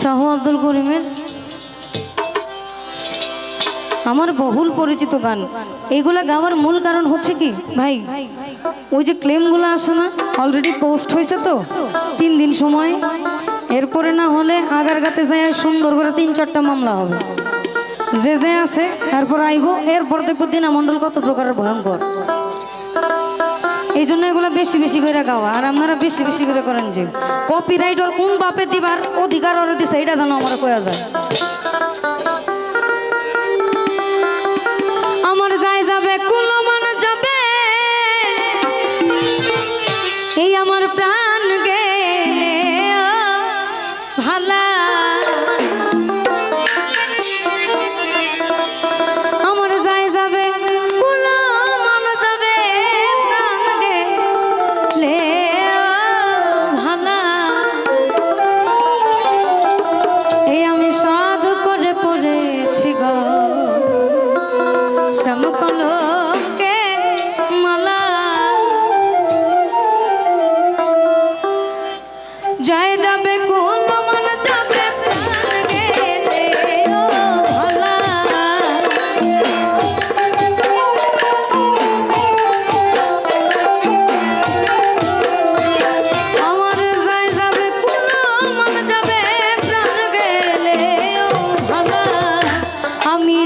শাহ আব্দুল করিমের আমার বহুল পরিচিত গান। এইগুলা গাওয়ার মূল কারণ হচ্ছে কি? ভাই, ওই যে ক্লেমগুলো আসে না অলরেডি পোস্ট হয়েছে তো, তিন দিন সময়। এরপরে না হলে আগারগাতে যায় সুন্দর করে তিন চারটা মামলা হবে। যে যে আছে এরপর আইব, এরপর দেখব দিনামণ্ডল কত প্রকারের ভয়ঙ্কর। এই জন্য এগুলো বেশি বেশি করে গাওয়া, আর আপনারা বেশি বেশি করে করেন যে। কপিরাইট ওর কোন বাপে দিবার অধিকার ওর দিছে এটা যেন আমার কয়া যায়।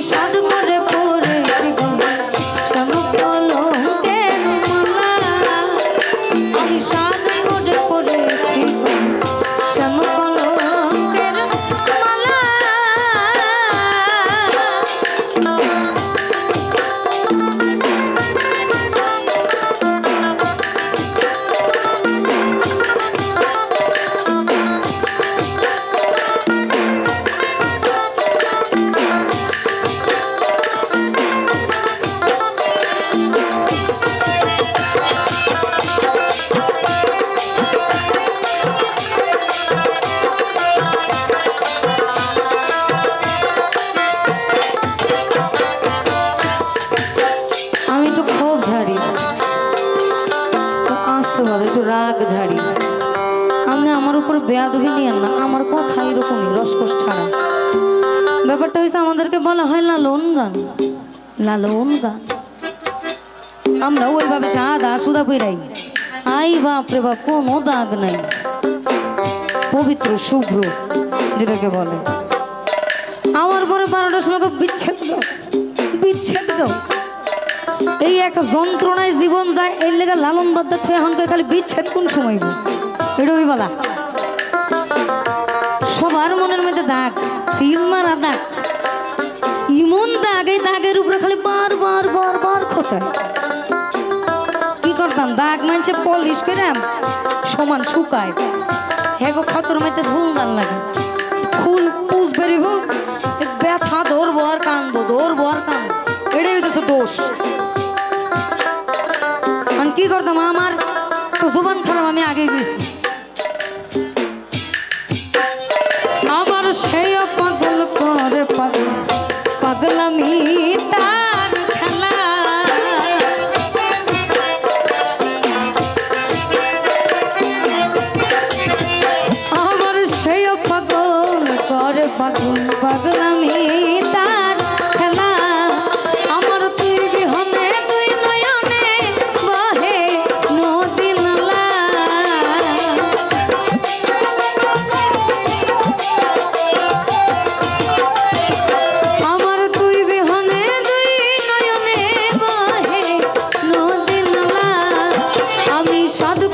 shot the একটু ক্ষোভ ঝাড়ি। আসতে বলে, একটু রাগ ঝাড়ি। আপনি আমার উপর বেয়াদবি নিয়েন না, আমার কথা এরকমই, রসকস ছাড়া। ব্যাপারটা হয়েছে আমাদেরকে বলা হয় লালন গান। লালন গান। আমরা ওইভাবে সাদা সুদা বইরাই আই বাপ রে বাপ, কোনো দাগ নাই। পবিত্র, শুভ্র, যেটাকে বলে। আমার পরে বারোটার সময় বিচ্ছেদ বিচ্ছেদ এই এক যন্ত্রণায় জীবন যায়, এর লেগে লালন বাদ্দা থেকে এখন খালি বিচ্ছেদ কোন সময়? এটা ওই বলা। সবার মনের মধ্যে দাগ সিল মারা দাগ। ইমন দাগ এই দাগের উপরে খালি বার বার বার বার খোঁচায়। কি করতাম? দাগ মানছে পলিশ করে সমান শুকায়। হ্যাঁ গো খতর মাইতে ধুল দান লাগে। ফুল পুষ বেরিব ব্যথা ধরবো আর কান্দবো ধরবো আর কান্দবো এটাই হইতেছে দোষ। কি করতাম, আমার তো জোবান খারাপ, আমি আগে গেছি। আবার সেই পাগল করে পাগল পাগলামি আমি সাধু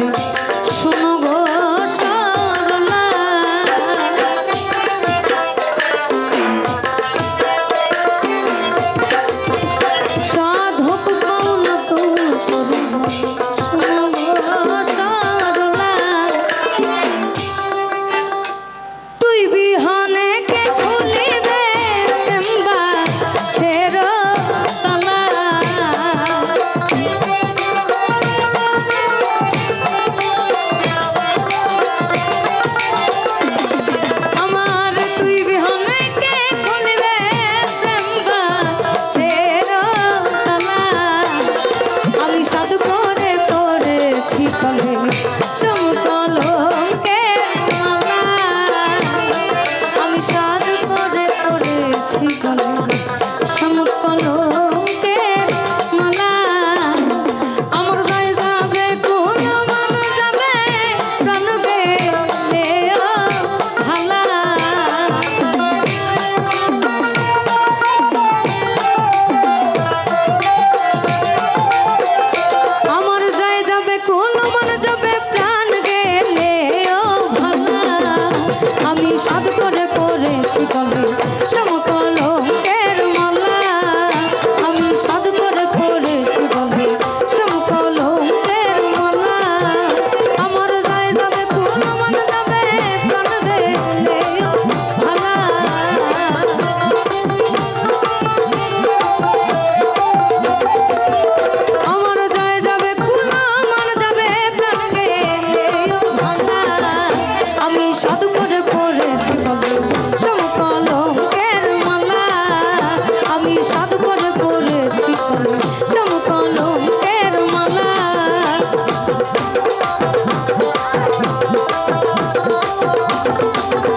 Thank you. no, no, no.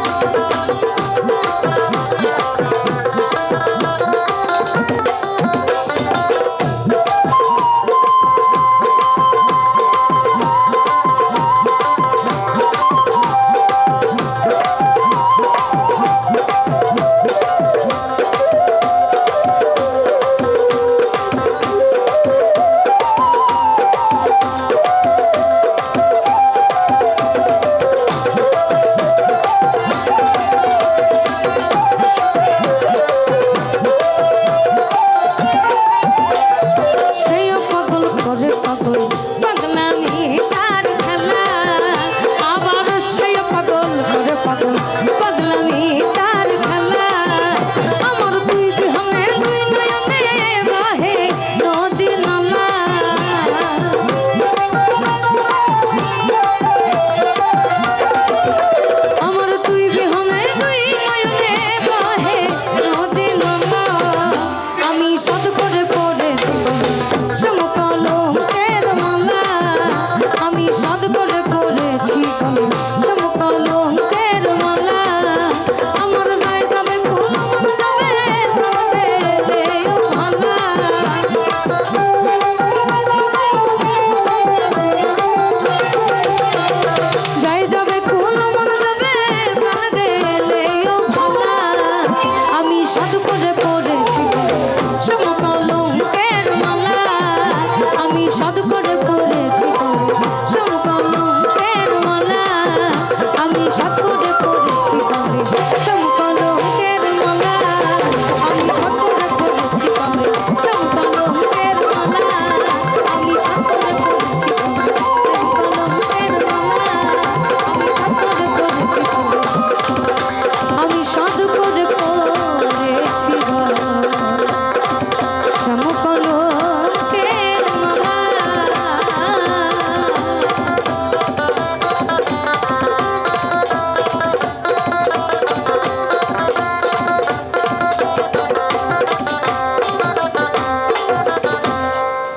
Bye.